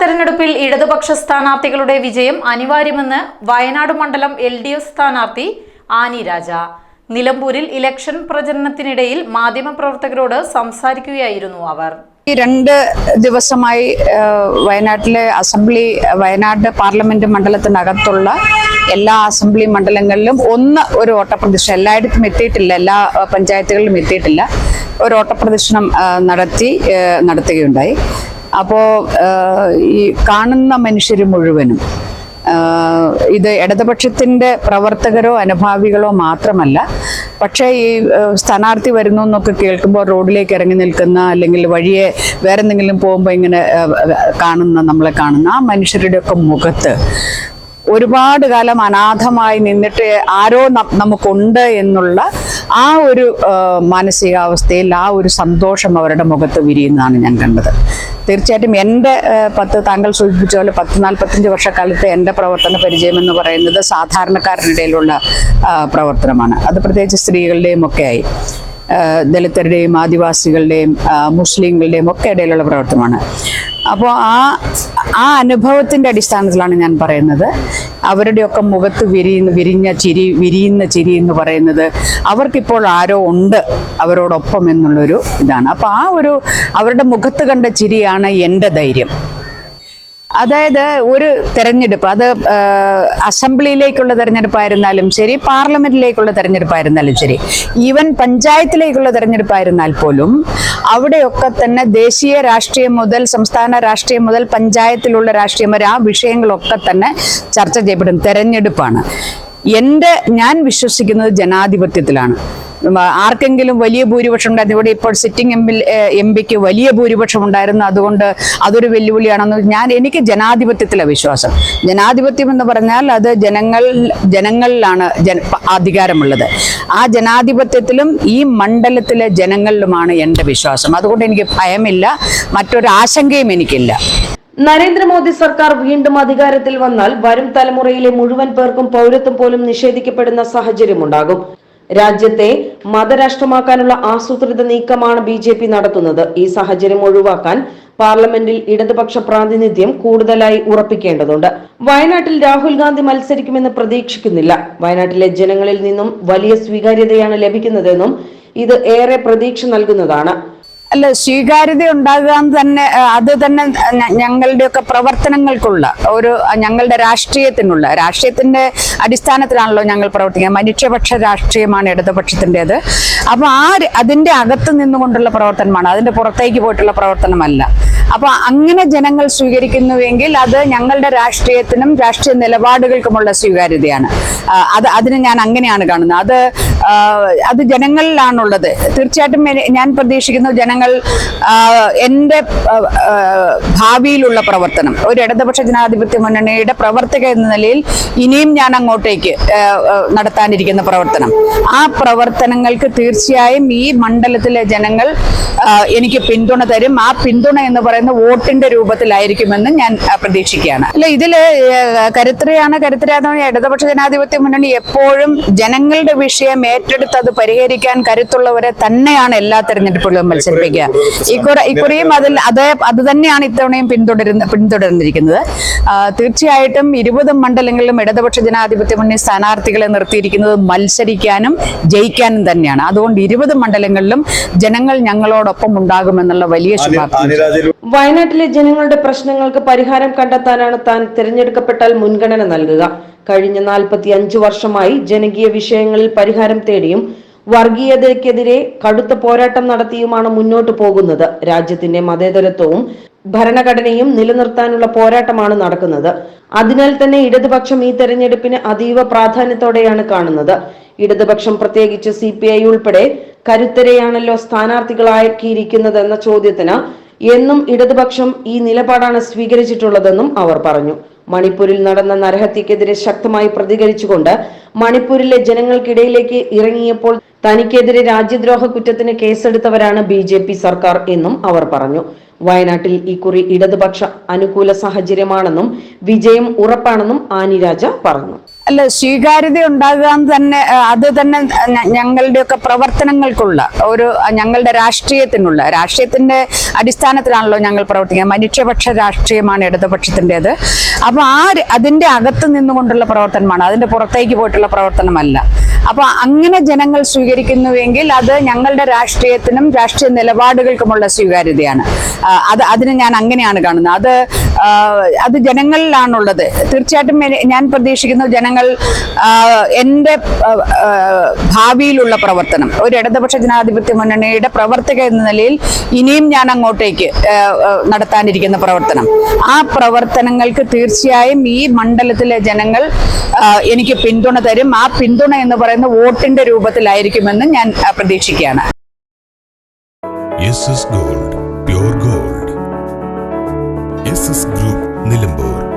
തെരഞ്ഞെടുപ്പിൽ ഇടതുപക്ഷ സ്ഥാനാർത്ഥികളുടെ വിജയം അനിവാര്യമെന്ന് വയനാട് മണ്ഡലം എൽ ഡി എഫ് സ്ഥാനാർത്ഥി ആനി രാജ. നിലമ്പൂരിൽ ഇലക്ഷൻ പ്രചരണത്തിനിടയിൽ മാധ്യമപ്രവർത്തകരോട് സംസാരിക്കുകയായിരുന്നു അവർ. ഈ രണ്ട് ദിവസമായി വയനാട്ടിലെ അസംബ്ലി വയനാട് പാർലമെന്റ് മണ്ഡലത്തിനകത്തുള്ള എല്ലാ അസംബ്ലി മണ്ഡലങ്ങളിലും ഒന്ന് ഒരു ഓട്ടപ്രദക്ഷിണം എല്ലായിടത്തും എത്തിയിട്ടില്ല എല്ലാ പഞ്ചായത്തുകളിലും എത്തിയിട്ടില്ല. ഒരു ഓട്ടപ്രദക്ഷിണം നടത്തി നടത്തുകയുണ്ടായി. അപ്പോൾ ഈ കാണുന്ന മനുഷ്യർ മുഴുവനും ഇത് ഇടതുപക്ഷത്തിന്റെ പ്രവർത്തകരോ അനുഭാവികളോ മാത്രമല്ല പക്ഷേ ഈ സ്ഥാനാർത്ഥി വരുന്നു എന്നൊക്കെ കേൾക്കുമ്പോൾ റോഡിലേക്ക് ഇറങ്ങി നിൽക്കുന്ന അല്ലെങ്കിൽ വഴിയെ വേറെ എന്തെങ്കിലും പോകുമ്പോൾ ഇങ്ങനെ കാണുന്ന നമ്മളെ കാണുന്ന ആ മനുഷ്യരുടെയൊക്കെ മുഖത്ത് ഒരുപാട് കാലം അനാഥമായി നിന്നിട്ട് ആരോ നമുക്കുണ്ട് എന്നുള്ള ആ ഒരു മാനസികാവസ്ഥയിൽ ആ ഒരു സന്തോഷം അവരുടെ മുഖത്ത് വിരിയുന്നതാണ് ഞാൻ കണ്ടത്. തീർച്ചയായിട്ടും എന്റെ പത്ത് താങ്കൾ സൂചിപ്പിച്ച പോലെ പത്ത് നാൽപ്പത്തഞ്ച് വർഷക്കാലത്തെ എന്റെ പ്രവർത്തന പരിചയം എന്ന് പറയുന്നത് സാധാരണക്കാരനിടയിലുള്ള പ്രവർത്തനമാണ്. അത് പ്രത്യേകിച്ച് സ്ത്രീകളുടെയും ഒക്കെ ആയി. ദലിതരുടെയും ആദിവാസികളുടെയും മുസ്ലിങ്ങളുടെയും ഒക്കെ ഇടയിലുള്ള പ്രവർത്തനമാണ്. അപ്പോൾ ആ ആ അനുഭവത്തിന്റെ അടിസ്ഥാനത്തിലാണ് ഞാൻ പറയുന്നത്. അവരുടെയൊക്കെ മുഖത്ത് വിരിയുന്ന വിരിഞ്ഞ ചിരി വിരിയുന്ന ചിരി എന്ന് പറയുന്നത് അവർക്കിപ്പോൾ ആരോ ഉണ്ട് അവരോടൊപ്പം എന്നുള്ളൊരു ഇതാണ്. അപ്പോൾ ആ ഒരു അവരുടെ മുഖത്ത് കണ്ട ചിരിയാണ് എന്റെ ധൈര്യം. അതായത് ഒരു തെരഞ്ഞെടുപ്പ് അത് അസംബ്ലിയിലേക്കുള്ള തെരഞ്ഞെടുപ്പായിരുന്നാലും ശരി പാർലമെന്റിലേക്കുള്ള തെരഞ്ഞെടുപ്പായിരുന്നാലും ശരി ഈവൻ പഞ്ചായത്തിലേക്കുള്ള തെരഞ്ഞെടുപ്പായിരുന്നാൽ പോലും അവിടെയൊക്കെ തന്നെ ദേശീയ രാഷ്ട്രീയം മുതൽ സംസ്ഥാന രാഷ്ട്രീയം മുതൽ പഞ്ചായത്തിലുള്ള രാഷ്ട്രീയം വരെ ആ വിഷയങ്ങളൊക്കെ തന്നെ ചർച്ച ചെയ്യപ്പെടും തെരഞ്ഞെടുപ്പാണ്. എന്റെ ഞാൻ വിശ്വസിക്കുന്നത് ജനാധിപത്യത്തിലാണ്. ആർക്കെങ്കിലും വലിയ ഭൂരിപക്ഷം ഉണ്ടായിരുന്നു. ഇവിടെ ഇപ്പോൾ സിറ്റിംഗ് എം എം പിക്ക് വലിയ ഭൂരിപക്ഷം ഉണ്ടായിരുന്നു. അതുകൊണ്ട് അതൊരു വെല്ലുവിളിയാണെന്ന് ഞാൻ എനിക്ക് ജനാധിപത്യത്തിലെ വിശ്വാസം. ജനാധിപത്യം എന്ന് പറഞ്ഞാൽ അത് ജനങ്ങൾ ജനങ്ങളിലാണ് ജന അധികാരമുള്ളത്. ആ ജനാധിപത്യത്തിലും ഈ മണ്ഡലത്തിലെ ജനങ്ങളിലുമാണ് എന്റെ വിശ്വാസം. അതുകൊണ്ട് എനിക്ക് ഭയമില്ല. മറ്റൊരു ആശങ്കയും എനിക്കില്ല. നരേന്ദ്രമോദി സർക്കാർ വീണ്ടും അധികാരത്തിൽ വന്നാൽ വരും തലമുറയിലെ മുഴുവൻ പേർക്കും പൗരത്വം പോലും നിഷേധിക്കപ്പെടുന്ന സാഹചര്യമുണ്ടാകും. രാജ്യത്തെ മതരാഷ്ട്രമാക്കാനുള്ള ആസൂത്രിത നീക്കമാണ് ബി ജെ പി നടത്തുന്നത്. ഈ സാഹചര്യം ഒഴിവാക്കാൻ പാർലമെന്റിൽ ഇടതുപക്ഷ പ്രാതിനിധ്യം കൂടുതലായി ഉറപ്പിക്കേണ്ടതുണ്ട്. വയനാട്ടിൽ രാഹുൽ ഗാന്ധി മത്സരിക്കുമെന്ന് പ്രതീക്ഷിക്കുന്നില്ല. വയനാട്ടിലെ ജനങ്ങളിൽ നിന്നും വലിയ സ്വീകാര്യതയാണ് ലഭിക്കുന്നതെന്നും ഇത് ഏറെ പ്രതീക്ഷ നൽകുന്നതാണ്. അല്ല സ്വീകാര്യത ഉണ്ടാകുക തന്നെ അത് തന്നെ ഞങ്ങളുടെയൊക്കെ പ്രവർത്തനങ്ങൾക്കുള്ള ഒരു ഞങ്ങളുടെ രാഷ്ട്രീയത്തിനുള്ള രാഷ്ട്രീയത്തിന്റെ അടിസ്ഥാനത്തിലാണല്ലോ ഞങ്ങൾ പ്രവർത്തിക്കുന്നത്. മനുഷ്യപക്ഷ രാഷ്ട്രീയമാണ് ഇടതുപക്ഷത്തിന്റെത്. അപ്പൊ ആ അതിന്റെ അകത്ത് നിന്നുകൊണ്ടുള്ള പ്രവർത്തനമാണ്. അതിന്റെ പുറത്തേക്ക് പോയിട്ടുള്ള പ്രവർത്തനമല്ല. അപ്പൊ അങ്ങനെ ജനങ്ങൾ സ്വീകരിക്കുന്നുവെങ്കിൽ അത് ഞങ്ങളുടെ രാഷ്ട്രീയത്തിനും രാഷ്ട്രീയ നിലപാടുകൾക്കുമുള്ള സ്വീകാര്യതയാണ്. അത് അതിന് ഞാൻ അങ്ങനെയാണ് കാണുന്നത്. അത് അത് ജനങ്ങളിലാണുള്ളത്. തീർച്ചയായിട്ടും ഞാൻ പ്രതീക്ഷിക്കുന്നു ജനങ്ങൾ ആ, എന്റെ ഭാവിയിലുള്ള പ്രവർത്തനം. ഒരു ഇടതുപക്ഷ ജനാധിപത്യ മുന്നണിയുടെ പ്രവർത്തക എന്ന നിലയിൽ ഇനിയും ഞാൻ അങ്ങോട്ടേക്ക് നടത്താനിരിക്കുന്ന പ്രവർത്തനം. ആ പ്രവർത്തനങ്ങൾക്ക് തീർച്ചയായും ഈ മണ്ഡലത്തിലെ ജനങ്ങൾ എനിക്ക് പിന്തുണ തരും. ആ പിന്തുണ എന്ന് പറയുന്ന വോട്ടിന്റെ രൂപത്തിലായിരിക്കുമെന്ന് ഞാൻ പ്രതീക്ഷിക്കുകയാണ്. അല്ല ഇതിൽ കരുത്തരയാണ് കരുത്തരാന്ന് ഇടതുപക്ഷ ജനാധിപത്യ മുന്നണി എപ്പോഴും ജനങ്ങളുടെ വിഷയം ഏറ്റെടുത്ത് അത് പരിഹരിക്കാൻ കരുത്തുള്ളവരെ തന്നെയാണ് എല്ലാ തെരഞ്ഞെടുപ്പുകളും മത്സരിപ്പിക്കുക ഇക്കുറി ഇക്കുറിയും അതിൽ അത് അത് തന്നെയാണ് ഇത്തവണയും പിന്തുടരുന്ന പിന്തുടർന്നിരിക്കുന്നത്. തീർച്ചയായിട്ടും ഇരുപത് മണ്ഡലങ്ങളിലും ഇടതുപക്ഷ ജനാധിപത്യ മുന്നണി സ്ഥാനാർത്ഥികളെ നിർത്തിയിരിക്കുന്നത് മത്സരിക്കാനും ജയിക്കാനും തന്നെയാണ്. അതുകൊണ്ട് ഇരുപത് മണ്ഡലങ്ങളിലും ജനങ്ങൾ ഞങ്ങളോടൊപ്പം ഉണ്ടാകുമെന്നുള്ള വലിയ ശുഭാപ്തി. വയനാട്ടിലെ ജനങ്ങളുടെ പ്രശ്നങ്ങൾക്ക് പരിഹാരം കണ്ടെത്താനാണ് താൻ തിരഞ്ഞെടുക്കപ്പെട്ടാൽ മുൻഗണന നൽകുക. കഴിഞ്ഞ നാൽപ്പത്തി അഞ്ചു വർഷമായി ജനകീയ വിഷയങ്ങളിൽ പരിഹാരം തേടിയും വർഗീയതയ്ക്കെതിരെ കടുത്ത പോരാട്ടം നടത്തിയുമാണ് മുന്നോട്ടു പോകുന്നത്. രാജ്യത്തിന്റെ മതേതരത്വവും ഭരണഘടനയും നിലനിർത്താനുള്ള പോരാട്ടമാണ് നടക്കുന്നത്. അതിനാൽ തന്നെ ഇടതുപക്ഷം ഈ തെരഞ്ഞെടുപ്പിന് അതീവ പ്രാധാന്യത്തോടെയാണ് കാണുന്നത്. ഇടതുപക്ഷം പ്രത്യേകിച്ച് സി പി ഐ ഉൾപ്പെടെ കരുത്തരെയാണല്ലോ സ്ഥാനാർത്ഥികളാക്കിയിരിക്കുന്നതെന്ന ചോദ്യത്തിന് എന്നും ഇടതുപക്ഷം ഈ നിലപാടാണ് സ്വീകരിച്ചിട്ടുള്ളതെന്നും അവർ പറഞ്ഞു. മണിപ്പൂരിൽ നടന്ന നരഹത്യക്കെതിരെ ശക്തമായി പ്രതികരിച്ചുകൊണ്ട് മണിപ്പൂരിലെ ജനങ്ങൾക്കിടയിലേക്ക് ഇറങ്ങിയപ്പോൾ തനിക്കെതിരെ രാജ്യദ്രോഹ കുറ്റത്തിന് കേസെടുത്തവരാണ് ബി ജെ പി സർക്കാർ എന്നും അവർ പറഞ്ഞു. വയനാട്ടിൽ ഇക്കുറി ഇടതുപക്ഷ അനുകൂല സാഹചര്യമാണെന്നും വിജയം ഉറപ്പാണെന്നും ആനിരാജ പറഞ്ഞു. അല്ല സ്വീകാര്യത ഉണ്ടാകാൻ തന്നെ അത് തന്നെ ഞങ്ങളുടെയൊക്കെ പ്രവർത്തനങ്ങൾക്കുള്ള ഒരു ഞങ്ങളുടെ രാഷ്ട്രീയത്തിനുള്ള രാഷ്ട്രീയത്തിന്റെ അടിസ്ഥാനത്തിലാണല്ലോ ഞങ്ങൾ പ്രവർത്തിക്കുക മനുഷ്യപക്ഷ രാഷ്ട്രീയമാണ് ഇടതുപക്ഷത്തിന്റെത്. അപ്പോൾ ആ അതിന്റെ അകത്ത് നിന്നുകൊണ്ടുള്ള പ്രവർത്തനമാണ് അതിന്റെ പുറത്തേക്ക് പോയിട്ടുള്ള പ്രവർത്തനമല്ല. അപ്പോൾ അങ്ങനെ ജനങ്ങൾ സ്വീകരിക്കുന്നുവെങ്കിൽ അത് ഞങ്ങളുടെ രാഷ്ട്രീയത്തിനും രാഷ്ട്രീയ നിലപാടുകൾക്കുമുള്ള സ്വീകാര്യതയാണ്. അത് അതിന് ഞാൻ അങ്ങനെയാണ് കാണുന്നത്. അത് അത് ജനങ്ങളിലാണുള്ളത്. തീർച്ചയായിട്ടും ഞാൻ പ്രതീക്ഷിക്കുന്നു ജനങ്ങൾ ആ, എന്റെ ഭാവിയിലുള്ള പ്രവർത്തനം. ഒരു ഇടതുപക്ഷ ജനാധിപത്യ മുന്നണിയുടെ പ്രവർത്തക എന്ന നിലയിൽ ഇനിയും ഞാൻ അങ്ങോട്ടേക്ക് നടത്താനിരിക്കുന്ന പ്രവർത്തനം. ആ പ്രവർത്തനങ്ങൾക്ക് തീർച്ചയായും ഈ മണ്ഡലത്തിലെ ജനങ്ങൾ എനിക്ക് പിന്തുണ തരും. ആ പിന്തുണ എന്ന് പറയുന്ന വോട്ടിന്റെ രൂപത്തിലായിരിക്കുമെന്ന് ഞാൻ പ്രതീക്ഷിക്കുകയാണ്. ഗ്രൂപ്പ് നിലമ്പൂർ.